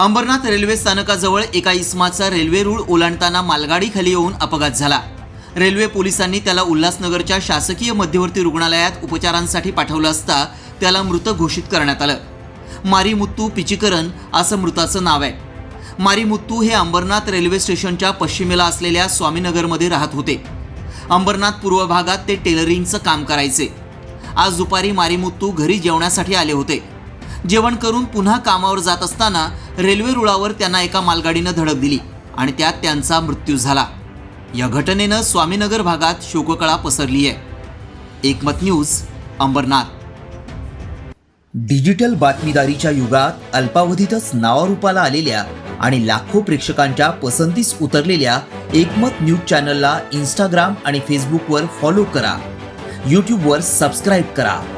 Ambernath railway स्थानकाजवळ एका इस्माचा railway रूळ ओलांडताना मालगाडीखाली येऊन अपघात झाला. रेल्वे पोलिसांनी त्याला उल्हासनगरच्या शासकीय मध्यवर्ती रुग्णालयात उपचारांसाठी पाठवलं असता त्याला मृत घोषित करण्यात आलं. मारीमुत्तू पिचिकरन असं मृताचं नाव आहे. मारीमुत्तू हे अंबरनाथ रेल्वे स्टेशनच्या पश्चिमेला असलेल्या स्वामीनगरमध्ये राहत होते. अंबरनाथ पूर्व भागात ते टेलरिंगचं काम करायचे. आज दुपारी मारीमुत्तू घरी जेवण्यासाठी आले होते. जेवण करून पुन्हा कामावर जात असताना रेल्वे रुळावर त्यांना एका मालगाडीनं धडक दिली आणि त्यात त्यांचा मृत्यू झाला. या घटनेनं स्वामीनगर भागात शोककळा पसरली आहे. एकमत न्यूज अंबरनाथ. डिजिटल बातमीदारीच्या युगात अल्पावधीतच नावारूपाला आलेल्या आणि लाखो प्रेक्षकांच्या पसंतीस उतरलेल्या एकमत न्यूज चॅनलला इंस्टाग्राम आणि फेसबुकवर फॉलो करा. यूट्यूबवर सबस्क्राईब करा.